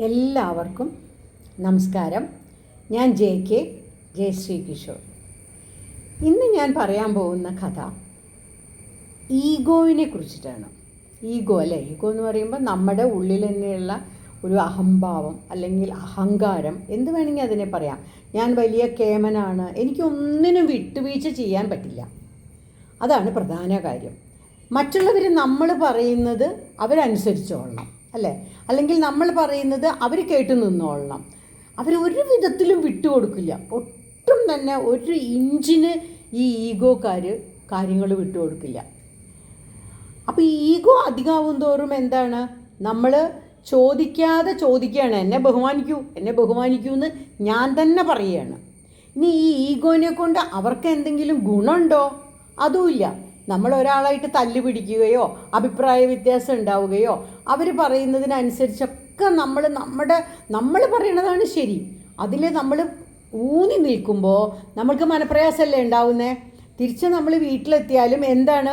എല്ലാവർക്കും നമസ്കാരം. ഞാൻ ജെ കെ ജയശ്രീ കിഷോർ ഇന്ന് ഞാൻ പറയാൻ പോകുന്ന കഥ ഈഗോവിനെ കുറിച്ചിട്ടാണ്. ഈഗോ അല്ലേ? ഈഗോ എന്ന് പറയുമ്പോൾ നമ്മുടെ ഉള്ളിൽ തന്നെയുള്ള ഒരു അഹംഭാവം അല്ലെങ്കിൽ അഹങ്കാരം. എന്ത് വേണമെങ്കിൽ അതിനെ പറയാം. ഞാൻ വലിയ കേമനാണ്. എനിക്കൊന്നിനും വിട്ടുവീഴ്ച ചെയ്യാൻ പറ്റില്ല. അതാണ് പ്രധാന കാര്യം. മറ്റുള്ളവർ നമ്മൾ പറയുന്നത് അവരനുസരിച്ചോളണം. അല്ലേ? അല്ലെങ്കിൽ നമ്മൾ പറയുന്നത് അവർ കേട്ട് നിന്നോളണം. അവർ ഒരു വിധത്തിലും വിട്ടുകൊടുക്കില്ല ഒട്ടും തന്നെ ഒരു ഇഞ്ചിന് ഈ ഈഗോക്കാർ കാര്യങ്ങൾ വിട്ടുകൊടുക്കില്ല അപ്പോൾ ഈ ഈഗോ അധികമാവും തോറും എന്താണ്? നമ്മൾ ചോദിക്കാതെ ചോദിക്കുകയാണ്. എന്നെ ബഹുമാനിക്കൂ എന്നെ ബഹുമാനിക്കൂ എന്ന് ഞാൻ തന്നെ പറയുകയാണ്. ഇനി ഈ ഈഗോനെ കൊണ്ട് അവർക്ക് എന്തെങ്കിലും ഗുണമുണ്ടോ? അതുമില്ല. നമ്മൾ ഒരാളായിട്ട് തല്ലു പിടിക്കുകയോ അഭിപ്രായ വ്യത്യാസം ഉണ്ടാവുകയോ അവർ പറയുന്നതിനനുസരിച്ചൊക്കെ നമ്മൾ നമ്മുടെ നമ്മൾ പറയണതാണ് ശരി. അതിൽ നമ്മൾ ഊന്നി നിൽക്കുമ്പോൾ നമ്മൾക്ക് മനപ്രയാസമല്ലേ ഉണ്ടാവുന്നേ? തിരിച്ച് നമ്മൾ വീട്ടിലെത്തിയാലും എന്താണ്?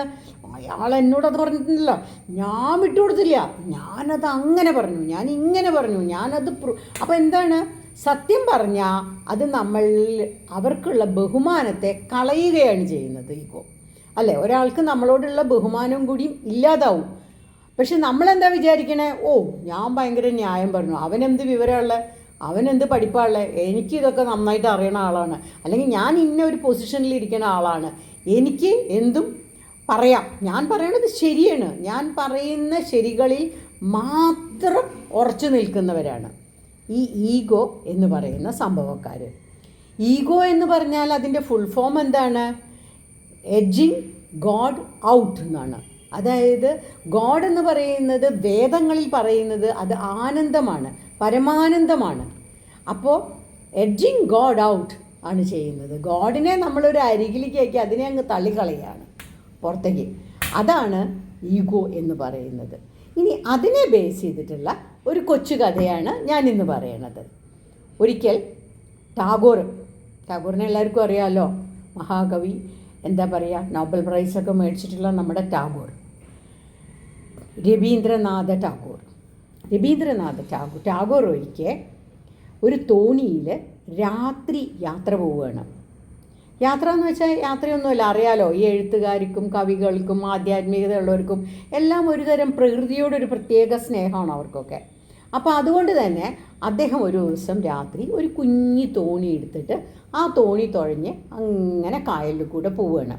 അയാൾ എന്നോട് അത് പറഞ്ഞിട്ടുണ്ടല്ലോ. ഞാൻ വിട്ടുകൊടുത്തില്ല ഞാനത് അങ്ങനെ പറഞ്ഞു. ഞാൻ ഇങ്ങനെ പറഞ്ഞു. ഞാനത് അപ്പോൾ എന്താണ്? സത്യം പറഞ്ഞാൽ അത് നമ്മൾ അവർക്കുള്ള ബഹുമാനത്തെ കളയുകയാണ് ചെയ്യുന്നത് ഈഗോ. അല്ലേ? ഒരാൾക്ക് നമ്മളോടുള്ള ബഹുമാനവും കൂടി ഇല്ലാതാവും. പക്ഷെ നമ്മളെന്താ വിചാരിക്കണേ? ഓ ഞാൻ ഭയങ്കര ന്യായം പറഞ്ഞു. അവനെന്ത് വിവരമുള്ള അവനെന്ത് പഠിപ്പാനുള്ള എനിക്ക് ഇതൊക്കെ നന്നായിട്ട് അറിയണ ആളാണ്. അല്ലെങ്കിൽ ഞാൻ ഇന്ന ഒരു പൊസിഷനിൽ ഇരിക്കുന്ന ആളാണ്. എനിക്ക് എന്തും പറയാം. ഞാൻ പറയണത് ശരിയാണ്. ഞാൻ പറയുന്ന ശരികളിൽ മാത്രം ഉറച്ചു നിൽക്കുന്നവരാണ് ഈ ഈഗോ എന്ന് പറയുന്ന സംഭവക്കാർ ഈഗോ എന്ന് പറഞ്ഞാൽ അതിന്റെ ഫുൾ ഫോം എന്താണ്? എഡ്ജിങ് ഗോഡ് ഔട്ട് എന്നാണ്. അതായത് ഗോഡ് എന്ന് പറയുന്നത് വേദങ്ങളിൽ പറയുന്നത് അത് ആനന്ദമാണ് പരമാനന്ദമാണ്. അപ്പോൾ എഡ്ജിങ് ഗോഡ് ഔട്ട് ആണ് ചെയ്യുന്നത്. ഗോഡിനെ നമ്മളൊരു അരികിലേക്കാക്കി അതിനെ അങ്ങ് തള്ളിക്കളയാണ് പുറത്തേക്ക്. അതാണ് ഈഗോ എന്ന് പറയുന്നത്. ഇനി അതിനെ ബേസ് ചെയ്തിട്ടുള്ള ഒരു കൊച്ചു കഥയാണ് ഞാൻ ഇന്ന് പറയണത്. ഒരിക്കൽ ടാഗോർ ടാഗോറിനെ എല്ലാവർക്കും അറിയാമല്ലോ മഹാകവി എന്താ പറയുക നോബൽ പ്രൈസൊക്കെ മേടിച്ചിട്ടുള്ള നമ്മുടെ ടാഗോർ. രവീന്ദ്രനാഥ ടാഗോർ. രവീന്ദ്രനാഥ ടാഗോർ ടാഗോർ ഒരിക്കൽ ഒരു തോണിയിൽ രാത്രി യാത്ര പോവുകയാണ്. യാത്ര എന്ന് വെച്ചാൽ യാത്രയൊന്നുമല്ല അറിയാലോ ഈ എഴുത്തുകാർക്കും കവികൾക്കും ആധ്യാത്മികത ഉള്ളവർക്കും എല്ലാം ഒരുതരം പ്രകൃതിയോടൊരു പ്രത്യേക സ്നേഹമാണ് അവർക്കൊക്കെ. അപ്പോൾ അതുകൊണ്ട് തന്നെ അദ്ദേഹം ഒരു ദിവസം രാത്രി ഒരു കുഞ്ഞി തോണി എടുത്തിട്ട് ആ തോണി തുഴഞ്ഞ് അങ്ങനെ കായലിൽ കൂടെ പോവുകയാണ്.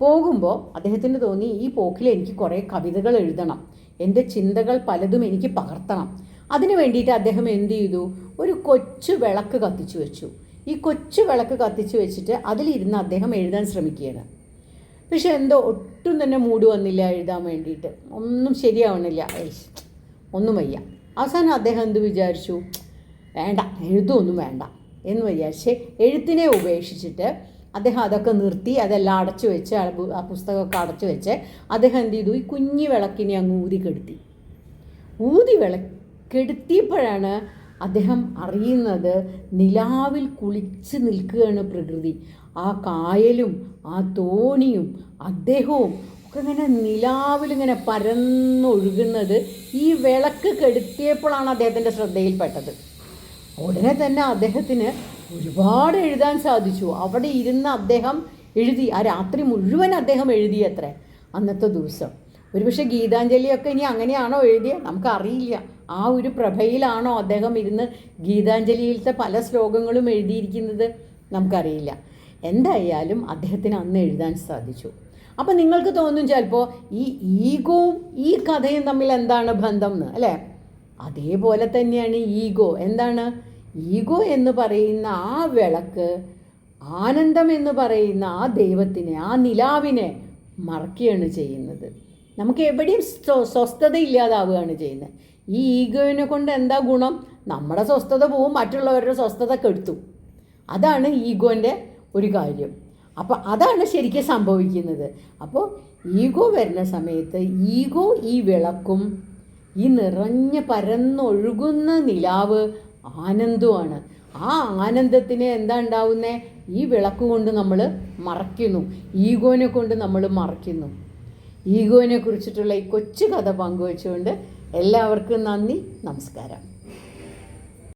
പോകുമ്പോൾ അദ്ദേഹത്തിന് തോന്നി ഈ പോക്കിൽ എനിക്ക് കുറേ കവിതകൾ എഴുതണം. എന്റെ ചിന്തകൾ പലതും എനിക്ക് പകർത്തണം. അതിന് വേണ്ടിയിട്ട് അദ്ദേഹം എന്ത് ചെയ്തു? ഒരു കൊച്ചു വിളക്ക് കത്തിച്ചു വെച്ചു. ഈ കൊച്ചു വിളക്ക് കത്തിച്ചു വെച്ചിട്ട് അതിലിരുന്ന് അദ്ദേഹം എഴുതാൻ ശ്രമിക്കുകയാണ്. പക്ഷെ എന്തോ ഒട്ടും തന്നെ മൂഡ് വന്നില്ല എഴുതാൻ വേണ്ടിയിട്ട്. ഒന്നും ശരിയാവണില്ല. ഒന്നും വയ്യ. അവസാനം അദ്ദേഹം എന്ത് വിചാരിച്ചു? വേണ്ട എഴുതൊന്നും വേണ്ട എന്ന് വിചാരിച്ച് എഴുത്തിനെ ഉപേക്ഷിച്ചിട്ട് അദ്ദേഹം അതൊക്കെ നിർത്തി അതെല്ലാം അടച്ചു വെച്ച് ആ പുസ്തകമൊക്കെ അടച്ചു വെച്ച് അദ്ദേഹം എന്ത് ചെയ്തു? ഈ കുഞ്ഞി വിളക്കിനെ അങ്ങ് ഊതി കെടുത്തി. ഊതി വിള കെടുത്തിയപ്പോഴാണ് അദ്ദേഹം അറിയുന്നത് നിലാവിൽ കുളിച്ച് നിൽക്കുകയാണ് പ്രകൃതി. ആ കായലും ആ തോണിയും അദ്ദേഹവും ഒക്കെ ഇങ്ങനെ നിലാവിലിങ്ങനെ പരന്നൊഴുകുന്നത് ഈ വിളക്ക് കെടുത്തിയപ്പോഴാണ് അദ്ദേഹത്തിന്റെ ശ്രദ്ധയിൽപ്പെട്ടത്. ഉടനെ തന്നെ അദ്ദേഹത്തിന് ഒരുപാട് എഴുതാൻ സാധിച്ചു. അവിടെ ഇരുന്ന് അദ്ദേഹം എഴുതി ആ രാത്രി മുഴുവൻ അദ്ദേഹം എഴുതി എഴുതിയത്രേ അന്നത്തെ ദിവസം. ഒരുപക്ഷെ ഗീതാഞ്ജലിയൊക്കെ ഇനി അങ്ങനെയാണോ എഴുതിയ? നമുക്കറിയില്ല. ആ ഒരു പ്രഭയിലാണോ അദ്ദേഹം ഇരുന്ന് ഗീതാഞ്ജലിയിലത്തെ പല ശ്ലോകങ്ങളും എഴുതിയിരിക്കുന്നത്? നമുക്കറിയില്ല. എന്തായാലും അദ്ദേഹത്തിന് അന്ന് എഴുതാൻ സാധിച്ചു. അപ്പം നിങ്ങൾക്ക് തോന്നും ചിലപ്പോൾ ഈ ഈഗോവും ഈ കഥയും തമ്മിൽ എന്താണ് ബന്ധം എന്ന് അല്ലേ? അതേപോലെ തന്നെയാണ് ഈഗോ. എന്താണ്? ഈഗോ എന്ന് പറയുന്ന ആ വിളക്ക് ആനന്ദം എന്ന് പറയുന്ന ആ ദൈവത്തിനെ ആ നിലാവിനെ മറക്കുകയാണ് ചെയ്യുന്നത്. നമുക്ക് എവിടെയും സ്വസ്ഥത ഇല്ലാതാവുകയാണ് ചെയ്യുന്നത്. ഈ ഈഗോയിനെ കൊണ്ട് എന്താ ഗുണം? നമ്മുടെ സ്വസ്ഥത പോവും മറ്റുള്ളവരുടെ സ്വസ്ഥത കെടുത്തും. അതാണ് ഈഗോന്റെ ഒരു കാര്യം. അപ്പോൾ അതാണ് ശരിക്കും സംഭവിക്കുന്നത്. അപ്പോൾ ഈഗോ വരുന്ന സമയത്ത് ഈഗോ ഈ വിളക്കും ഈ നിറഞ്ഞ പരന്നൊഴുകുന്ന നിലാവ് ആനന്ദമാണ്. ആ ആനന്ദത്തിന് എന്താ ഉണ്ടാവുന്നത് ഈ വിളക്ക് കൊണ്ട് നമ്മൾ മറയ്ക്കുന്നു. ഈഗോനെ കൊണ്ട് നമ്മൾ മറയ്ക്കുന്നു. ഈഗോനെ കുറിച്ചിട്ടുള്ള ഈ കൊച്ചു കഥ പങ്കുവെച്ചുകൊണ്ട് എല്ലാവർക്കും നന്ദി നമസ്കാരം.